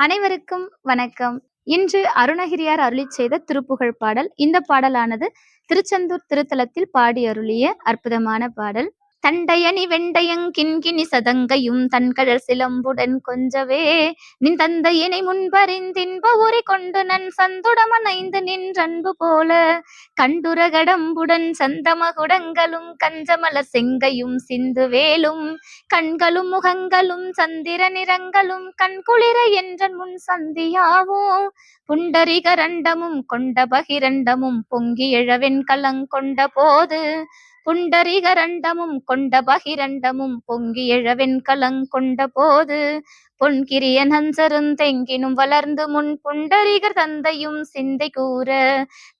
அனைவருக்கும் வணக்கம். இன்று அருணகிரியார் அருளிச் செய்த திருப்புகழ் பாடல். இந்த பாடலானது திருச்செந்தூர் திருத்தலத்தில் பாடி அருளிய அற்புதமான பாடல். தண்டையணி வெண்டையங்கின்கினி சதங்கையும் தன்கழல் சிலம்புடன் கொஞ்சவே. நின் தந்தையினை முன்பறிந்தின்ப உரி கொண்டு நன் சந்துடமனைந்து நின்றன்பு போல. கண்டுரகடம்புடன் சந்தமகுடங்களும் கஞ்சமலர் செங்கையும் சிந்து வேலும். கண்களும் முகங்களும் சந்திர நிறங்களும் கண்குளிர என்றன் முன் சந்தியாவோ. புண்டரிகரண்டமும் கொண்ட பகிரண்டமும் பொங்கி எழவெண் கலங்கொண்ட போது. புண்டரிகரண்டமும் கொண்ட பகிரண்டமும் பொங்கி எழவெண் கலங்கொண்ட போது பொன்கிரியன் ஹன்சரும் தெங்கினும் வளர்ந்து முன் புண்டரிகர் தந்தையும் சிந்தை கூற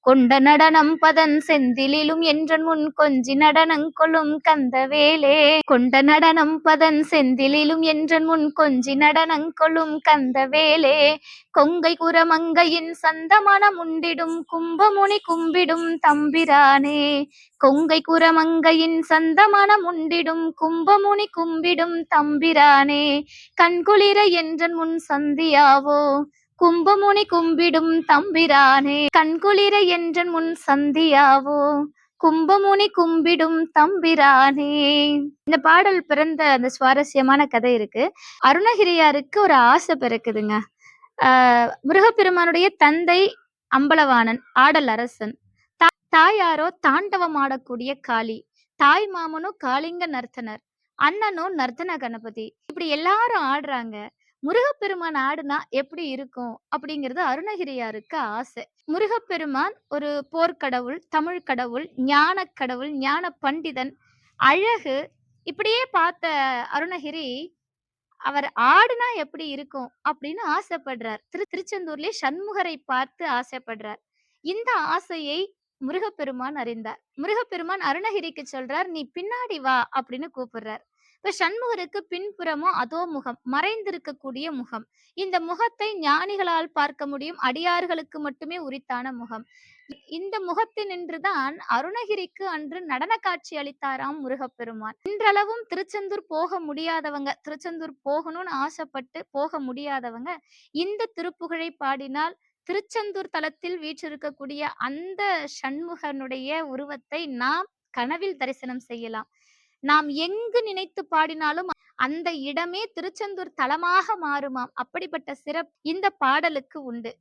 கொண்ட நடனம் பதன் செந்திலும் என்றன் முன் கொஞ்சி நடனங்கொள்ளும் கந்தவேலே. கொண்ட நடனம் பதன் செந்திலும் என்றன் முன் கொஞ்சி நடனங்கொள்ளும் கந்தவேலே. கொங்கை குரமங்கையின் சந்தமனம் உண்டிடும் கும்பமுனி கும்பிடும் தம்பிரானே. கொங்கை குரமங்கையின் சந்தமனம் உண்டிடும் கும்பமுனி கும்பிடும் தம்பிரானே. கண்குளி கண்குளிர என்றன் முன் சந்தியாவோ? கும்பமுனி கும்பிடும் தம்பிரானே கண்குளிர என்றன் முன் சந்தியாவோ? கும்பமுனி கும்பிடும் தம்பிரானே. இந்த பாடல் பிறந்த அந்த சுவாரஸ்யமான கதை இருக்கு. அருணகிரியாருக்கு ஒரு ஆசை பிறக்குதுங்க. ஆஹ் முருகப்பெருமானுடைய தந்தை அம்பலவாணன் ஆடல் அரசன். தாயாரோ தாண்டவம் ஆடக்கூடிய காளி. தாய் மாமனும் காளிங்க நர்த்தனர். அண்ணனும் நர்த்தன கணபதி இப்படி எல்லாரும் ஆடுறாங்க. முருகப்பெருமான் ஆடுனா எப்படி இருக்கும்? அப்படிங்கிறது அருணகிரியாருக்கு ஆசை. முருகப்பெருமான் ஒரு போர்க்கடவுள் தமிழ் கடவுள் ஞான கடவுள் ஞான பண்டிதன். அழகு. இப்படியே பார்த்த அருணகிரி அவர் ஆடுனா எப்படி இருக்கும்? அப்படின்னு ஆசைப்படுறார். திரு திருச்செந்தூர்லயே சண்முகரை பார்த்து ஆசைப்படுறார். இந்த ஆசையை முருகப்பெருமான் அறிந்தார். முருகப்பெருமான் அருணகிரிக்கு சொல்றார் நீ பின்னாடி வா அப்படின்னு கூப்பிடுறார். இப்ப சண்முகருக்கு பின்புறமும் அதோ முகம் மறைந்திருக்கக்கூடிய முகம். இந்த முகத்தை ஞானிகளால் பார்க்க முடியும் அடியார்களுக்கு மட்டுமே உரித்தான முகம். இந்த முகத்தினின்றுதான் அருணகிரிக்கு அன்று நடன காட்சி அளித்தாராம் முருகப்பெருமான். இன்றளவும் திருச்செந்தூர் போக முடியாதவங்க திருச்செந்தூர் போகணும்னு ஆசைப்பட்டு போக முடியாதவங்க இந்த திருப்புகழை பாடினால் திருச்செந்தூர் தலத்தில் வீற்றிருக்கக்கூடிய அந்த சண்முகனுடைய உருவத்தை நாம் கனவில் தரிசனம் செய்யலாம். நாம் எங்கு நினைத்து பாடினாலும் அந்த இடமே திருச்செந்தூர் தலமாக மாறுமாம். அப்படிப்பட்ட சிறப்பு இந்த பாடலுக்கு உண்டு.